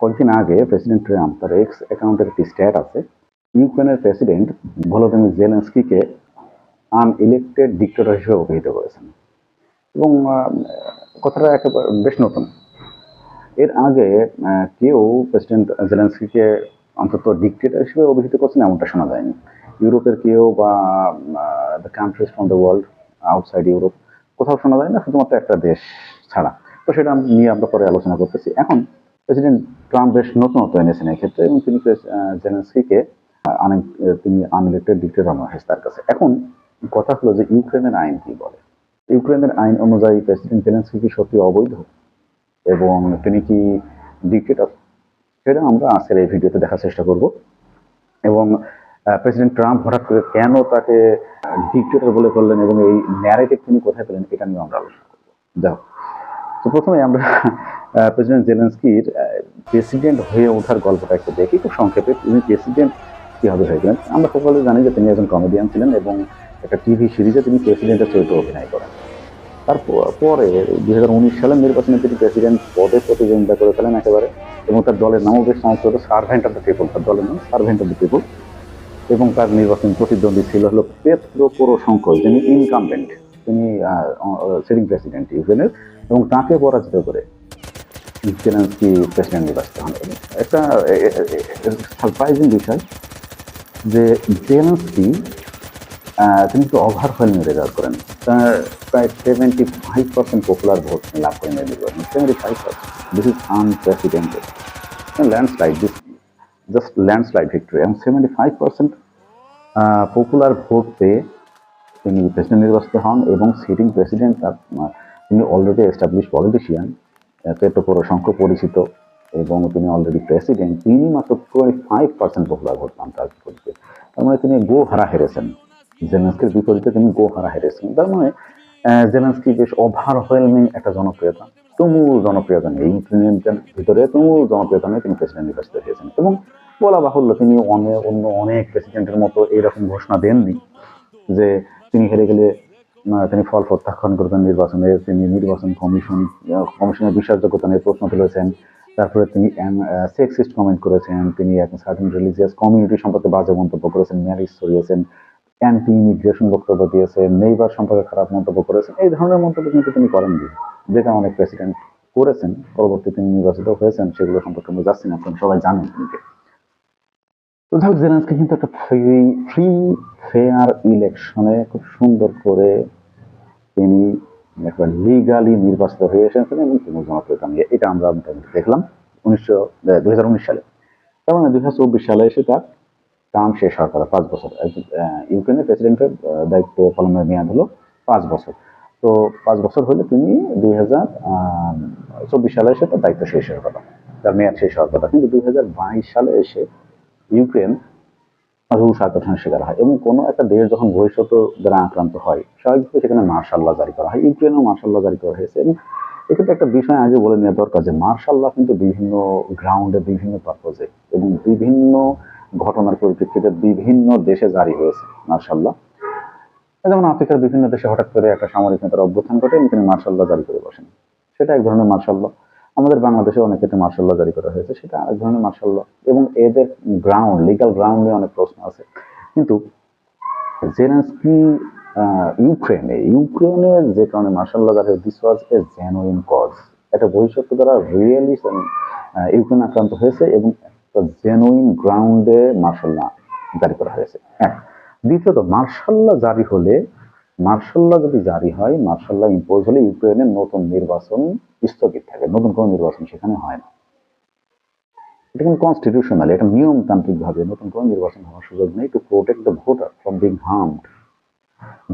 কয়েকদিন আগে president Trump, তার এক্স অ্যাকাউন্টের একটি স্ট্যাট আছে। ইউক্রেনের প্রেসিডেন্ট ভলোদিমির জেলেন্সকিকে আনইলেক্টেড ডিক্টেটর হিসেবে অভিহিত করেছেন। এবং কথাটা একেবারে বেশ নতুন। এর আগে কেউ প্রেসিডেন্ট জেলেন্সকিকে অন্তত ডিক্টেটর হিসেবে অভিহিত করছেন এমনটা শোনা যায়নি। ইউরোপের কেউ বা the countries from the world outside Europe কোথাও শোনা যায় না শুধুমাত্র একটা দেশ ছাড়া। তো সেটা নিয়ে আমরা পরে আলোচনা করতেছি। এখন প্রেসিডেন্ট ট্রাম্প বেশ নতুনত্ব এনেছেন এই ক্ষেত্রে এবং তিনি জেলেন্সকিকে তিনি আনইলেক্টেড ডিক্টেটর মনে হয়েছে তার কাছে। এখন কথা হলো যে ইউক্রেনের আইন কি বলে? ইউক্রেনের আইন অনুযায়ী প্রেসিডেন্ট জেলেন্সকি কি সত্যি অবৈধ? এবং তিনি কি ডিক্টেটর? সেটা আমরা আজকের এই ভিডিওতে দেখার চেষ্টা করব। এবং প্রেসিডেন্ট ট্রাম্প হঠাৎ করে কেন তাকে ডিক্টেটর বলে করলেন এবং এই ন্যারেটিভ তিনি কোথায় পেলেন এটা নিয়ে আমরা আলোচনা করব। যাও তো প্রথমে আমরা প্রেসিডেন্ট জেলেন্সকির প্রেসিডেন্ট হয়ে ওঠার গল্পটা একটু দেখি, খুব সংক্ষেপে। তিনি প্রেসিডেন্ট কীভাবে হয়েছিলেন আমরা সকলে জানি যে তিনি একজন কমেডিয়ান ছিলেন এবং একটা টিভি সিরিজে তিনি প্রেসিডেন্টের চরিত্রে অভিনয় করেন। তারপরে দু হাজার উনিশ সালের নির্বাচনে তিনি প্রেসিডেন্ট পদে প্রতিদ্বন্দ্বিতা করে ফেলেন একেবারে এবং তার দলের নামও বেশ চমৎকার সার্ভেন্ট অফ দ্য পিপল তার দলের নাম সার্ভেন্ট অফ দ্য পিপল এবং তার নির্বাচন প্রতিদ্বন্দ্বী ছিল হলো পেত্রো পোরোশঙ্কর যিনি ইনকামবেন্ট তিনি সিটিং প্রেসিডেন্ট ইউক্রেনের এবং তাকে পরাজিত করে। জেলেন্সকি প্রেসিডেন্ট নির্বাচিত হন। একটা সারপ্রাইজিং বিষয় যে জেলেন্সকি তিনি একটু ওভারওয়েলমিং রেজাল্ট করেন। তার প্রায় seventy five percent popular vote লাভ করেন এই নির্বাচনে। Seventy five percent this is unprecedented landslide this just landslide victory এবং seventy five percent popular vote পেয়ে তিনি প্রেসিডেন্ট নির্বাচিত হন এবং সিটিং প্রেসিডেন্ট তার তিনি অলরেডি এস্টাবলিশ পলিটিশিয়ান পেট্রো পৌরসংখ্য পরিচিত এবং তিনি অলরেডি প্রেসিডেন্ট তিনি মাত্র twenty five percent popular vote পান তার বিপরীতে। তার মানে তিনি গো হারা হেরেছেন। জেলেন্সকির বিপরীতে তিনি গো হারা হেরেছেন। তার মানে জেলেন্সকি বেশ ওভারওয়েলমিং একটা জনপ্রিয়তা। তুমুল জনপ্রিয়তা নেই। ইউক্রেনিয়ানদের ভিতরে তুমুল জনপ্রিয়তা নিয়ে তিনি প্রেসিডেন্ট নির্বাচিত হয়েছেন। এবং বলা বাহুল্য, তিনি অনেক অন্য অনেক প্রেসিডেন্টের মতো এইরকম ঘোষণা দেননি যে তিনি হেরে গেলে তিনি ফল প্রত্যাখ্যান করবেন নির্বাচনে, তিনি নির্বাচন কমিশন কমিশনের বিশ্বাসযোগ্যতা নিয়ে প্রশ্ন তুলেছেন। তারপরে তিনি সেক্সিস্ট কমেন্ট করেছেন, তিনি এক সার্টেন রিলিজিয়াস কমিউনিটি সম্পর্কে বাজে মন্তব্য করেছেন ম্যারেজ সরিয়েছেন অ্যান্টি ইমিগ্রেশন বক্তব্য দিয়েছেন নেইবার সম্পর্কে খারাপ মন্তব্য করেছেন, এই ধরনের মন্তব্য কিন্তু তিনি করেননি। যেটা অনেক প্রেসিডেন্ট করেছেন, পরবর্তী তিনি নির্বাচিত হয়েছেন, সেগুলো সম্পর্কে আমরা যাচ্ছি না সবাই জানেন। তিনিকে তো জেলেন্সকি কিন্তু একটা ফ্রি ফ্রি ফেয়ার ইলেকশনে খুব সুন্দর করে তিনি একটা লিগালি নির্বাচিত হয়ে এসেছেন এবং তিনি জনপ্রিয়তা নিয়ে, এটা আমরা মোটামুটি দেখলাম উনিশশো দুই হাজার সালে। তার মানে দুই হাজার চব্বিশ সালে এসে তার টার্ম শেষ হওয়ার কথা, পাঁচ বছর। ইউক্রেনের প্রেসিডেন্টের দায়িত্ব পালনের মেয়াদ হলো পাঁচ বছর। তো পাঁচ বছর হলে তিনি দুই হাজার চব্বিশ সালে এসে তার দায়িত্ব শেষ হওয়ার কথা, তার মেয়াদ শেষ হওয়ার কথা। কিন্তু দুই হাজার বাইশ সালে এসে ইউক্রেন রুশ আক্রমণের শিকার হয় এবং কোনো একটা দেশ যখন ভবিষ্যৎ দ্বারা আক্রান্ত হয়, স্বাভাবিকভাবে সেখানে মার্শাল্লাহ জারি করা হয়। ইউক্রেনেও মার্শাল্লাহ জারি করা হয়েছে এবং এক্ষেত্রে একটা বিষয় আগে বলে নেওয়া দরকার যে মার্শাল্লাহ কিন্তু বিভিন্ন গ্রাউন্ডে বিভিন্ন পারপোজে এবং বিভিন্ন ঘটনার পরিপ্রেক্ষিতে বিভিন্ন দেশে জারি হয়েছে মার্শাল্লাহ। যেমন আফ্রিকার বিভিন্ন দেশে হঠাৎ করে একটা সামরিক নেতার অভ্যুত্থান ঘটে তিনি মার্শাল্লাহ জারি করে বসেন। সেটা এক ধরনের মার্শাল্লাহ। আমাদের বাংলাদেশে অনেক ক্ষেত্রে মার্শাল্লাহ জারি করা হয়েছে, সেটা আরেক ধরনের মার্শাল্লাহ এবং এদের গ্রাউন্ড লিগাল গ্রাউন্ডে অনেক প্রশ্ন আছে। কিন্তু জেলেন্সকি ইউক্রেনে ইউক্রেনের যে কারণে মার্শাল্লাহ জারি this was a genuine cause একটা ভবিষ্যৎ দ্বারা রিয়েলি ইউক্রেন আক্রান্ত হয়েছে এবং একটা জেনুইন গ্রাউন্ডে মার্শাল্লাহ জারি করা হয়েছে। এক। দ্বিতীয়ত মার্শাল্লাহ জারি হলে মার্শাল্লাহ যদি জারি হয় মার্শাল্লাহ ইম্পোজ হলে ইউক্রেনের নতুন নির্বাচন স্থগিত থাকে, নতুন কোনো নির্বাচন সেখানে হয় না। এটা কিন্তু কনস্টিটিউশনাল এটা নিয়মতান্ত্রিক ভাবে নতুন কোনো নির্বাচন হওয়ার সুযোগ নেই to protect the voter from being harmed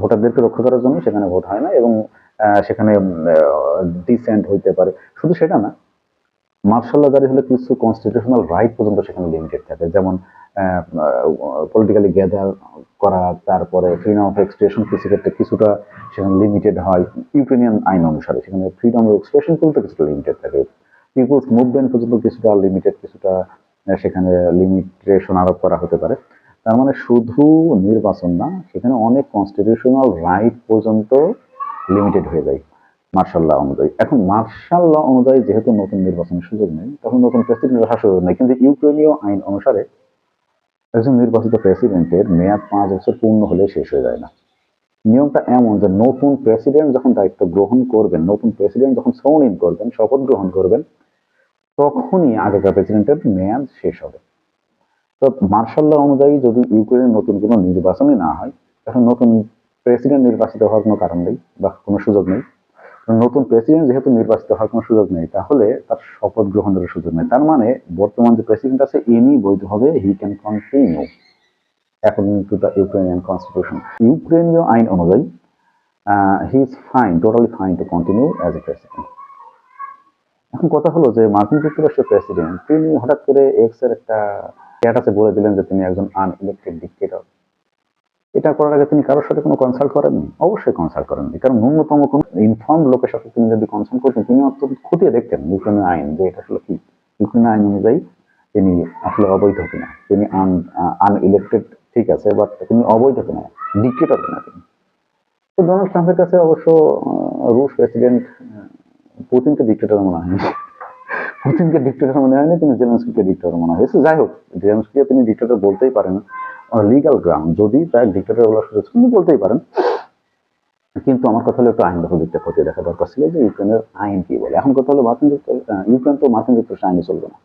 ভোটারদেরকে রক্ষা করার জন্য সেখানে ভোট হয় না এবং সেখানে ডিসেন্ট হইতে পারে। শুধু সেটা না মার্শাল্লাহ জারি হলে কিছু কনস্টিটিউশনাল রাইট পর্যন্ত সেখানে লিমিটেড থাকে। যেমন পলিটিক্যালি গ্যাদার করা, তারপরে ফ্রিডম অফ এক্সপ্রেশন কিছু ক্ষেত্রে কিছুটা সেখানে লিমিটেড হয়। ইউক্রেনিয়ান আইন অনুসারে সেখানে ফ্রিডম অফ এক্সপ্রেশন পর্যন্ত কিছুটা লিমিটেড থাকে। পিপুলস মুভমেন্ট পর্যন্ত কিছুটা লিমিটেড কিছুটা সেখানে লিমিটেশন আরোপ করা হতে পারে। তার মানে শুধু নির্বাচন না, সেখানে অনেক কনস্টিটিউশনাল রাইট পর্যন্ত লিমিটেড হয়ে যায়। মার্শাল ল অনুযায়ী। এখন মার্শাল ল অনুযায়ী যেহেতু নতুন নির্বাচনের সুযোগ নেই, তখন নতুন প্রেসিডেন্ট রাখার সুযোগ নেই। কিন্তু ইউক্রেনীয় আইন অনুসারে একজন নির্বাচিত প্রেসিডেন্টের মেয়াদ পাঁচ বছর পূর্ণ হলে শেষ হয়ে যায় না। নিয়মটা এমন যে নতুন প্রেসিডেন্ট যখন দায়িত্ব গ্রহণ করবেন, নতুন প্রেসিডেন্ট যখন সৌন করবেন, শপথ গ্রহণ করবেন, তখনই আগেকার প্রেসিডেন্টের মেয়াদ শেষ হবে। তো মার্শাল ল অনুযায়ী যদি ইউক্রেনের নতুন কোনো নির্বাচনই না হয় এখন নতুন প্রেসিডেন্ট নির্বাচিত হওয়ার কোনো কারণ নেই বা কোনো সুযোগ নেই। নতুন প্রেসিডেন্ট যেহেতু নির্বাচিত হওয়ার কোনো সুযোগ নেই, তাহলে তার শপথ গ্রহণের সুযোগ নেই। তার মানে বর্তমান যে প্রেসিডেন্ট আছে, ইনি বৈধ হবে he can continue according to the Ukrainian constitution ইউক্রেনীয় আইন অনুযায়ী he is fine totally fine to continue as a president এখন কথা হলো যে মার্কিন যুক্তরাষ্ট্রের প্রেসিডেন্ট তিনি হঠাৎ করে এক্সের একটা স্ট্যাটাসে বলে দিলেন যে তিনি একজন আনইলেক্টেড ডিক্টেটর এটা করার আগে তিনি কারোর সাথে কোনো কনসাল্ট করেননি? অবশ্যই কনসাল্ট করেননি। কারণ ন্যূনতম কোনো ইনফর্ম লোকের সাথে তিনি যদি কনসাল্ট করতেন তিনি অন্তত খতিয়ে দেখতেন ইউক্রেনের আইন যে এটা আসলে কি? ইউক্রেনের আইন অনুযায়ী তিনি আসলে অবৈধ কিনা? তিনি আন আনইলেক্টেড ঠিক আছে বাট তিনি অবৈধ কিনা? ডিক্টেটর কিনা তিনি? তো ডোনাল্ড ট্রাম্পের কাছে অবশ্য আহ, রুশ প্রেসিডেন্ট পুতিনকে ডিক্টেটর মনে হয়নি। পুতিনকে ডিক্টেটর মনে হয়নি তিনি জেলেন্সকিকে ডিক্টেটর মনে হয়েছে যাই হোক জেলেন্সকিকে তিনি ডিক্টেটর বলতেই পারেন। লিগাল গ্রাউন্ড যদি তার ডিক্টেটর বলার সুযোগ তিনি বলতেই পারেন। কিন্তু আমার কথা হলো একটু আইনগত দিকটা খতিয়ে দেখা দরকার ছিল যে ইউক্রেনের আইন কি বলে। এখন কথা হলো মার্কিন যুক্ত আহ, ইউক্রেন তো মার্কিন যুক্তরাষ্ট্রের আইনে চলবে না।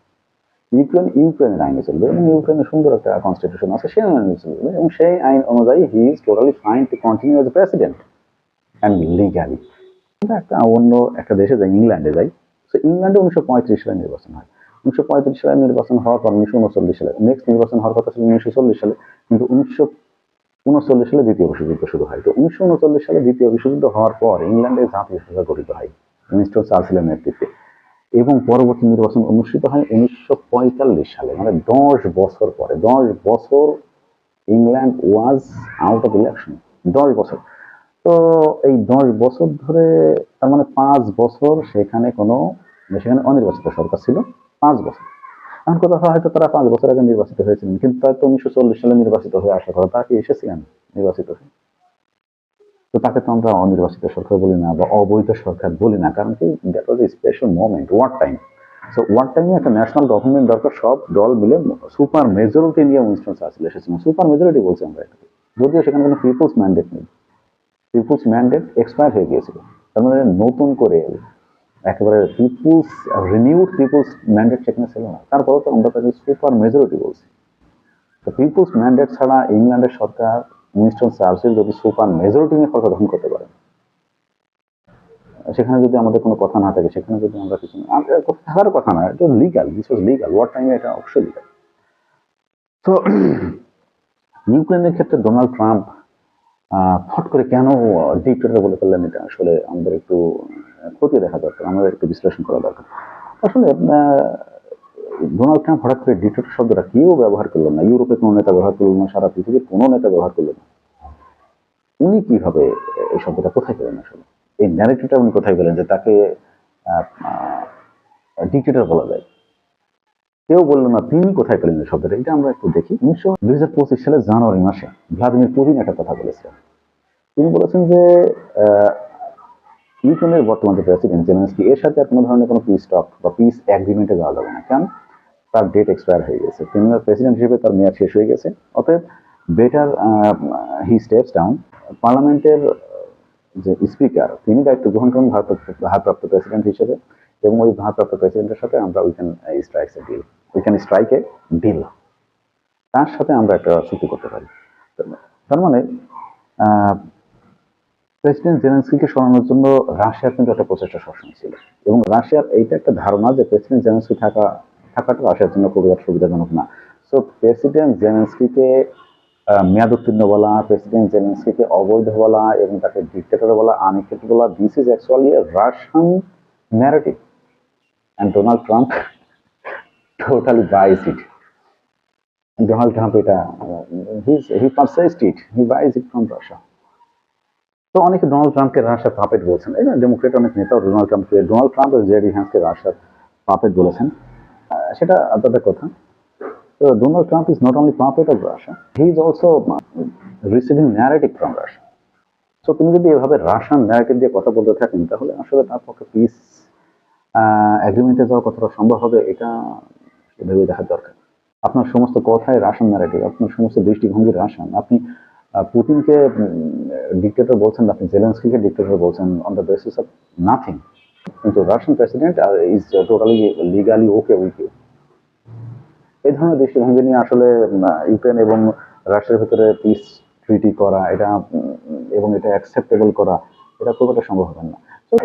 ইউক্রেন ইউক্রেনের আইনে চলবে এবং ইউক্রেনের সুন্দর একটা কনস্টিটিউশন আছে সেই আইনে চলবে। এবং সেই আইন অনুযায়ী he is totally fine to continue as president and legally একটা অন্য একটা দেশে যাই ইংল্যান্ডে যাই তো ইংল্যান্ডে উনিশশো পঁয়ত্রিশ সালে নির্বাচন হয়। উনিশশো পঁয়ত্রিশ সালে নির্বাচন হওয়ার পর উনিশশো উনচল্লিশ সালে নেক্সট নির্বাচন হওয়ার কথা ছিল উনিশশো চল্লিশ সালে, কিন্তু উনিশশো উনচল্লিশ সালে দ্বিতীয় বিশ্বযুদ্ধ শুরু হয়। তো উনিশশো উনচল্লিশ সালে দ্বিতীয় বিশ্বযুদ্ধ হওয়ার পর ইংল্যান্ডে জাতীয় সরকার গঠিত হয় উইনস্টন চার্চিলের নেতৃত্বে। এবং পরবর্তী নির্বাচন অনুষ্ঠিত হয় উনিশশো পঁয়তাল্লিশ সালে মানে দশ বছর পরে। দশ বছর England was out of election দশ বছর। তো এই দশ বছর ধরে, তার মানে পাঁচ বছর সেখানে কোনো, সেখানে অনির্বাচিত সরকার ছিল। পাঁচ বছর। এখন কথা হয়তো তারা পাঁচ বছর আগে নির্বাচিত হয়েছিলেন, কিন্তু তার তো উনিশশো চল্লিশ সালে নির্বাচিত হয়ে আসার কথা তারা কি এসেছিলেন নির্বাচিত হয়ে? তো তাকে তো আমরা অনির্বাচিত সরকার বলি না বা অবৈধ সরকার বলি না, কারণ কি that was a special moment war time so war টাইমে একটা ন্যাশনাল গভর্নমেন্ট দরকার, সব দল মিলে সুপার মেজরিটি নিয়ে উইনস্টন চার্চিল এসেছিলেন সুপার মেজরিটি বলছি আমরা এটাকে। যদিও সেখানে কোনো পিপলস ম্যান্ডেট নেই। পিপুলস ম্যান্ডেট এক্সপায়ার হয়ে গিয়েছিল। তার মানে নতুন করে একেবারে পিপুলস রিনিউড পিপুলস ম্যান্ডেট সেখানে ছিল না। তারপরেও তো আমরা তাকে সুপার মেজরিটি বলছি। তো পিপুলস ম্যান্ডেট ছাড়া ইংল্যান্ডের সরকার উইনস্টন চার্চিল যদি সুপার মেজরিটি নিয়ে সরকার গঠন করতে পারে, সেখানে যদি আমাদের কোনো কথা না থাকে, সেখানে যদি আমরা কিছু থাকার কথা না, এটা legal this was legal war টাইমে এটা অবশ্যই লিগাল তো ইউক্রেনের ক্ষেত্রে ডোনাল্ড ট্রাম্প ফট করে কেন ডিক্টেটর বলে ফেললেন এটা আসলে আমাদের একটু খতিয়ে দেখা দরকার আমাদের একটু বিশ্লেষণ করা দরকার। আসলে ডোনাল্ড ট্রাম্প হঠাৎ করে ডিক্টেটর শব্দটা কেউ ব্যবহার করলেন না, ইউরোপে কোনো নেতা ব্যবহার করলেন না, সারা পৃথিবীর কোনো নেতা ব্যবহার করলেন না। উনি কীভাবে এই শব্দটা কোথায় পেলেন আসলে? এই ন্যারেটিভটা উনি কোথায় পেলেন যে তাকে ডিক্টেটর বলা যায়? কেউ বলল না তিনি কোথায় পেলেন এই শব্দটা? এটা আমরা একটু দেখি। উনিশশো দুই হাজার পঁচিশ সালের জানুয়ারি মাসে ভ্লাদিমির পুতিন একটা কথা বলেছিলেন। তিনি বলেছেন যে ইউক্রেনের বর্তমান যে প্রেসিডেন্ট জেলেন্সকি এর সাথে আর কোনো ধরনের কোনো পিস টক বা পিস অ্যাগ্রিমেন্টে যাওয়া যাবে না। কারণ তার ডেট এক্সপায়ার হয়ে গেছে। তিনি প্রেসিডেন্ট হিসেবে তার মেয়াদ শেষ হয়ে গেছে। অতএব বেটার হি স্টেপস ডাউন পার্লামেন্টের যে স্পিকার তিনি দায়িত্ব গ্রহণ করেন ভারপ্রাপ্ত প্রেসিডেন্ট হিসেবে। এবং ওই ভারপ্রাপ্ত প্রেসিডেন্টের সাথে আমরা we can strikes deal we strike a deal তার সাথে আমরা একটা চুক্তি করতে পারি। তার মানে প্রেসিডেন্ট জেলেন্সকিকে সরানোর জন্য রাশিয়ার কিন্তু একটা প্রচেষ্টা সবসময় ছিল। এবং রাশিয়ার এইটা একটা ধারণা যে প্রেসিডেন্ট জেলেন্সকি থাকা, থাকাটা রাশিয়ার জন্য খুব একটা সুবিধাজনক না। সো প্রেসিডেন্ট জেলেন্সকিকে মেয়াদ উত্তীর্ণ বলা, প্রেসিডেন্ট জেলেন্সকিকে অবৈধ বলা এবং তাকে ডিক্টেটর বলা আনইফেক্ট বলা this is actually Russian narrative and Donald Trump totally buys it Donald Trump এটা he পারসেসড it he buys it from Russia তো অনেকে ডোনাল্ড ট্রাম্পকে রাশিয়ার পাপেট বলছেন। এই ডেমোক্রেট অনেক নেতাও ডোনাল্ড ট্রাম্পকে ডোনাল্ড ট্রাম্প এবং জেডি হ্যান্সকে রাশিয়ার পাপেট বলেছেন। সেটা আপনাদের কথা। তো Donald Trump is not only puppet of Russia he is also receiving narrative from Russia তো তিনি যদি এভাবে রাশিয়ান ন্যারেটিভ দিয়ে কথা বলতে থাকেন, তাহলে আসলে তার পক্ষে পিস এগ্রিমেন্টে যাওয়া কতটা সম্ভব হবে, এটা ভেবে দেখা দরকার। আপনার সমস্ত কথাই রাশিয়ান ন্যারেটিভ আপনার সমস্ত দৃষ্টিভঙ্গি রাশিয়ান আপনি পুতিনকে ডিক্টেটর বলছেন আপনি জেলেন্সকিকে ডিক্টেটর বলছেন on the basis of nothing কিন্তু Russian president is totally legally okay with you এই ধরনের দৃষ্টিভঙ্গি নিয়ে আসলে ইউক্রেন এবং রাশিয়ার ভেতরে পিস ট্রিটি করা, এটা এবং এটা অ্যাকসেপ্টেবল করা, এটা খুব একটা সম্ভব হবে না।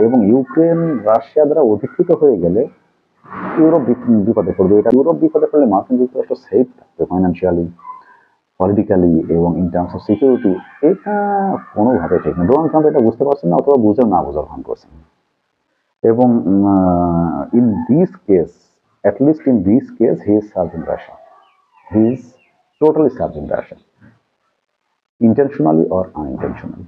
এবং ইউক্রেন, রাশিয়া দ্বারা অধিকৃত হয়ে গেলে ইউরোপ বিপদে পড়বে। এটা ইউরোপ বিপদে পড়লে মার্কিন যুক্তরাষ্ট্র সেফ থাকবে ফাইন্যান্সিয়ালি পলিটিক্যালি এবং ইন টার্মস অফ সিকিউরিটি এটা কোনোভাবে ঠিক না ডোনাল্ড ট্রাম্প এটা বুঝতে পারছেন না অথবা বুঝেও না বোঝার ভান করছেন এবং in this case at least in this case he is serving Russia. He is totally serving Russia, intentionally or unintentionally.